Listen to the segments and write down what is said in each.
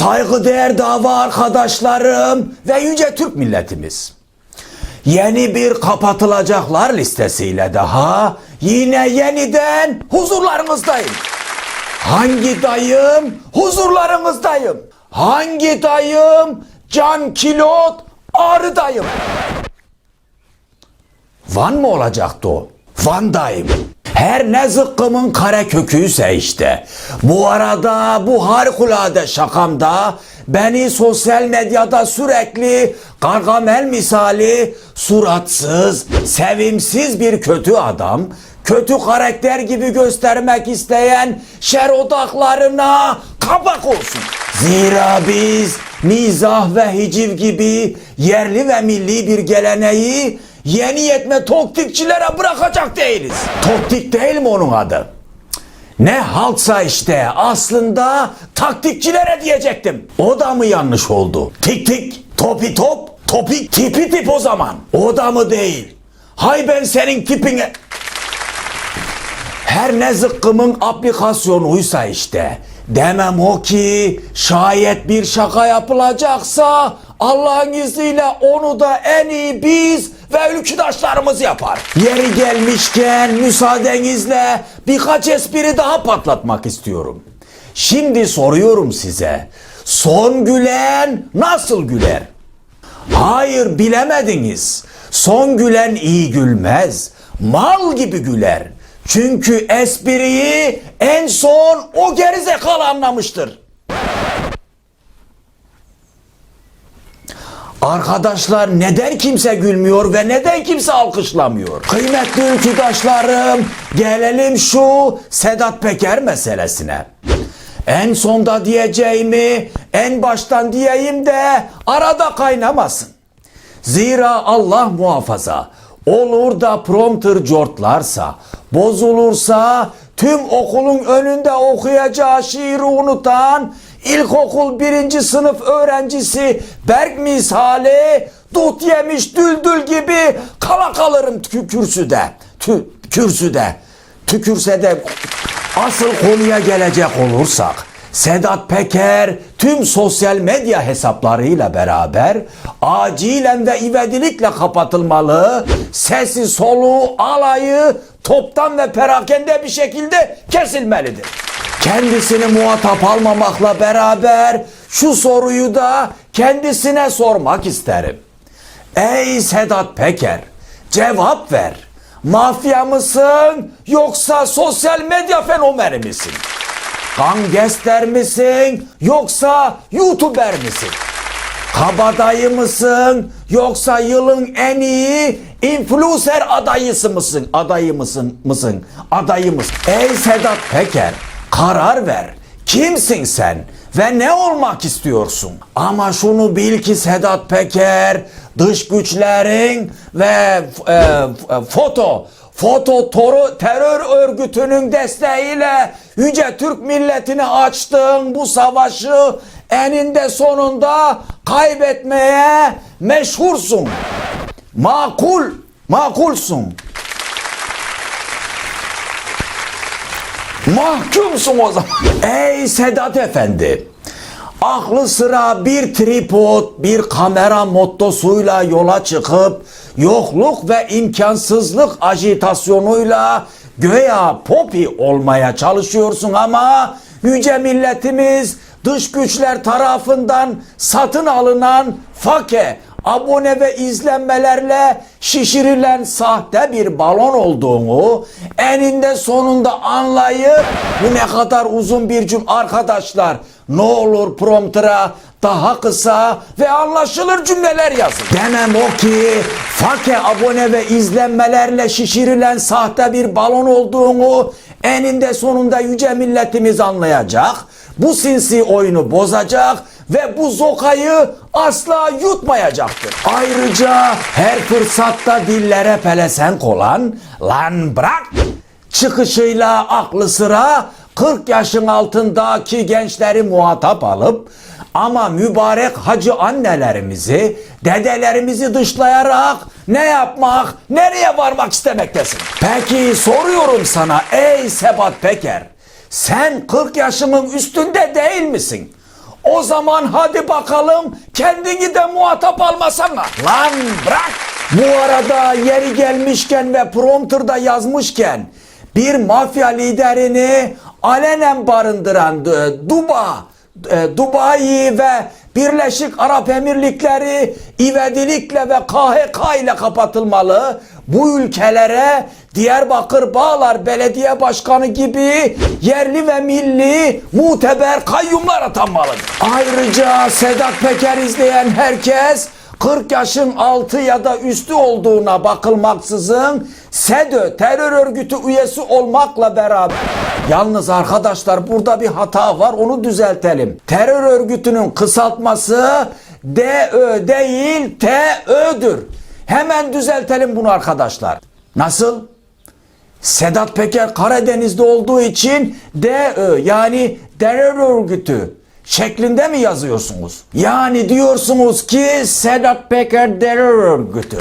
Saygıdeğer dava arkadaşlarım ve yüce Türk milletimiz. Yeni bir kapatılacaklar listesiyle daha yine yeniden huzurlarınızdayım. Hangi dayım? Huzurlarınızdayım. Hangi dayım? Can Kilot Ağrı dayım. Van mı olacaktı o? Van'dayım. Her ne zıkkımın kare köküyse işte. Bu arada bu harikulade şakamda beni sosyal medyada sürekli gargamel misali suratsız, sevimsiz bir kötü adam, kötü karakter gibi göstermek isteyen şer odaklarına kapak olsun. Zira biz mizah ve hiciv gibi yerli ve milli bir geleneği yeni yetme toktikçilere bırakacak değiliz. Toktik değil mi onun adı? Ne halksa işte aslında taktikçilere diyecektim. O da mı yanlış oldu? Tik tik, topi top, topik tipi tip o zaman. O da mı değil? Hay ben senin tipine... Her ne zıkkımın aplikasyonuysa işte. Demem o ki şayet bir şaka yapılacaksa Allah'ın izniyle onu da en iyi biz ve ülküdaşlarımız yapar. Yeri gelmişken müsaadenizle birkaç espri daha patlatmak istiyorum. Şimdi soruyorum size. Son gülen nasıl güler? Hayır bilemediniz. Son gülen iyi gülmez. Mal gibi güler. Çünkü espriyi en son o gerizekalı anlamıştır. Arkadaşlar neden kimse gülmüyor ve neden kimse alkışlamıyor? Kıymetli ülküdaşlarım gelelim şu Sedat Peker meselesine. En sonda diyeceğimi en baştan diyeyim de arada kaynamasın. Zira Allah muhafaza olur da prompter cortlarsa, bozulursa tüm okulun önünde okuyacağı şiiri unutan ilkokul birinci sınıf öğrencisi Berk misali dut yemiş düldül gibi kala kalırım kürsüde. Tü, kürsüde. Tükürse de asıl konuya gelecek olursak Sedat Peker tüm sosyal medya hesaplarıyla beraber acilen ve ivedilikle kapatılmalı. Sesi soluğu alayı toptan ve perakende bir şekilde kesilmelidir. Kendisini muhatap almamakla beraber şu soruyu da kendisine sormak isterim. Ey Sedat Peker cevap ver. Mafya mısın yoksa sosyal medya fenomeni misin? Gangster misin yoksa YouTuber misin? Kabadayı mısın yoksa yılın en iyi influencer adayısı mısın? Adayı mısın? Mısın? Adayı mısın? Ey Sedat Peker karar ver. Kimsin sen ve ne olmak istiyorsun? Ama şunu bil ki Sedat Peker dış güçlerin ve e, e, foto Foto toru terör örgütünün desteğiyle yüce Türk milletine açtığın bu savaşı eninde sonunda kaybetmeye meşhursun. Makul, makulsun. Mahkumsun o zaman. Ey Sedat Efendi. Aklı sıra bir tripod, bir kamera mottosuyla yola çıkıp yokluk ve imkansızlık ajitasyonuyla göya popi olmaya çalışıyorsun ama yüce milletimiz dış güçler tarafından satın alınan fake abone ve izlenmelerle şişirilen sahte bir balon olduğunu eninde sonunda anlayıp bu ne kadar uzun bir cüm arkadaşlar ne olur promptera daha kısa ve anlaşılır cümleler yazın. Demem o ki fake abone ve izlenmelerle şişirilen sahte bir balon olduğunu eninde sonunda yüce milletimiz anlayacak. Bu sinsi oyunu bozacak ve bu zokayı asla yutmayacaktır. Ayrıca her fırsatta dillere pelesenk olan lan bırak çıkışıyla aklı sıra 40 yaşın altındaki gençleri muhatap alıp ama mübarek hacı annelerimizi, dedelerimizi dışlayarak ne yapmak, nereye varmak istemektesin? Peki soruyorum sana ey Sebat Peker, sen 40 yaşının üstünde değil misin? O zaman hadi bakalım kendini de muhatap almasana. Lan bırak. Bu arada yeri gelmişken ve prompterda yazmışken bir mafya liderini alenen barındıran e, Duba, e, Dubai ve Birleşik Arap Emirlikleri ivedilikle ve KHK ile kapatılmalı. Bu ülkelere Diyarbakır Bağlar Belediye Başkanı gibi yerli ve milli muteber kayyumlar atanmalıdır. Ayrıca Sedat Peker izleyen herkes 40 yaşın altı ya da üstü olduğuna bakılmaksızın SEDÖ terör örgütü üyesi olmakla beraber Yalnız arkadaşlar burada bir hata var onu düzeltelim. Terör örgütünün kısaltması DÖ değil TÖ'dür. Hemen düzeltelim bunu arkadaşlar. Nasıl? Sedat Peker Karadeniz'de olduğu için DÖ yani terör örgütü şeklinde mi yazıyorsunuz? Yani diyorsunuz ki Sedat Peker terör örgütü.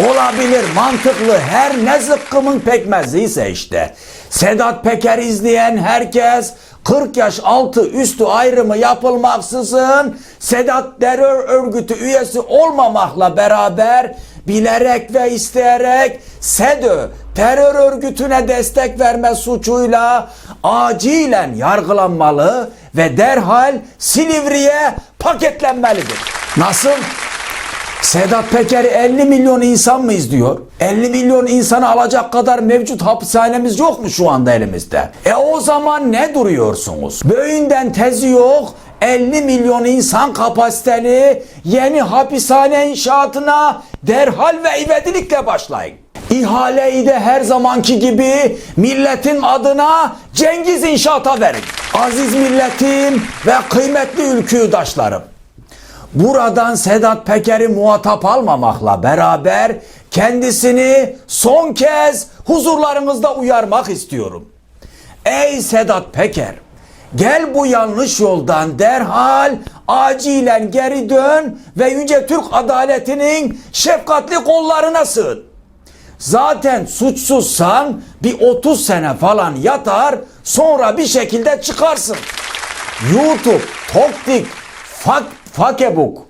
Olabilir mantıklı her ne zıkkımın pekmezliyse işte. Sedat Peker izleyen herkes 40 yaş altı üstü ayrımı yapılmaksızın Sedat terör örgütü üyesi olmamakla beraber bilerek ve isteyerek SEDÖ terör örgütüne destek verme suçuyla acilen yargılanmalı ve derhal Silivri'ye paketlenmelidir. Nasıl? Sedat Peker'i 50 milyon insan mı izliyor? 50 milyon insanı alacak kadar mevcut hapishanemiz yok mu şu anda elimizde? E o zaman ne duruyorsunuz? Böğünden tezi yok. 50 milyon insan kapasiteli yeni hapishane inşaatına derhal ve ivedilikle başlayın. İhaleyi de her zamanki gibi milletin adına Cengiz İnşaat'a verin. Aziz milletim ve kıymetli ülküdaşlarım. Buradan Sedat Peker'i muhatap almamakla beraber kendisini son kez huzurlarınızda uyarmak istiyorum. Ey Sedat Peker! Gel bu yanlış yoldan derhal acilen geri dön ve Yüce Türk adaletinin şefkatli kollarına sığın. Zaten suçsuzsan bir 30 sene falan yatar sonra bir şekilde çıkarsın. YouTube, Toktik, Fak, Fakebook,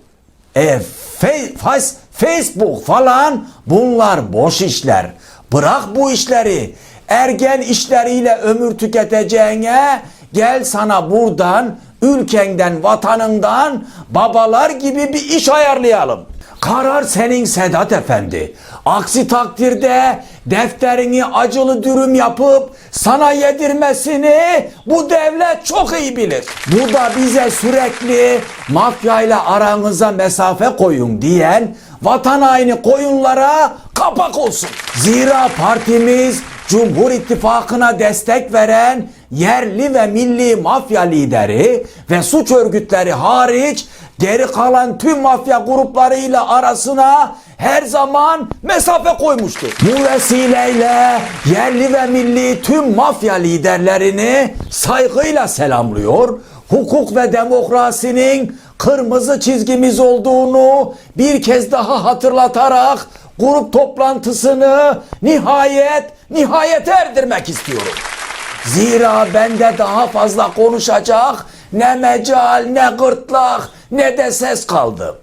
e, fe, fas, Facebook falan bunlar boş işler. Bırak bu işleri. Ergen işleriyle ömür tüketeceğine gel sana buradan ülkenden, vatanından babalar gibi bir iş ayarlayalım. Karar senin Sedat Efendi. Aksi takdirde defterini acılı dürüm yapıp sana yedirmesini bu devlet çok iyi bilir. Bu da bize sürekli mafyayla aranıza mesafe koyun diyen vatan haini koyunlara kapak olsun. Zira partimiz Cumhur İttifakı'na destek veren yerli ve milli mafya lideri ve suç örgütleri hariç geri kalan tüm mafya gruplarıyla arasına her zaman mesafe koymuştur. Bu vesileyle yerli ve milli tüm mafya liderlerini saygıyla selamlıyor. Hukuk ve demokrasinin kırmızı çizgimiz olduğunu bir kez daha hatırlatarak grup toplantısını nihayet nihayete erdirmek istiyorum. Zira bende daha fazla konuşacak ne mecal ne gırtlak ne de ses kaldı.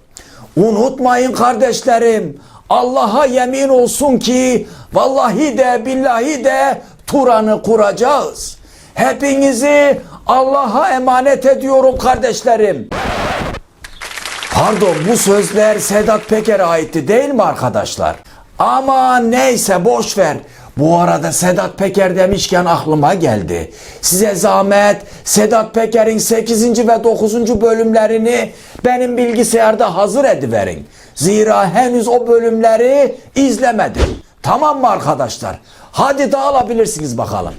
Unutmayın kardeşlerim Allah'a yemin olsun ki vallahi de billahi de Turan'ı kuracağız. Hepinizi Allah'a emanet ediyorum kardeşlerim. Pardon bu sözler Sedat Peker'e aitti değil mi arkadaşlar? Ama neyse boş ver. Bu arada Sedat Peker demişken aklıma geldi. Size zahmet Sedat Peker'in 8. ve 9. bölümlerini benim bilgisayarda hazır ediverin. Zira henüz o bölümleri izlemedim. Tamam mı arkadaşlar? Hadi dağılabilirsiniz bakalım.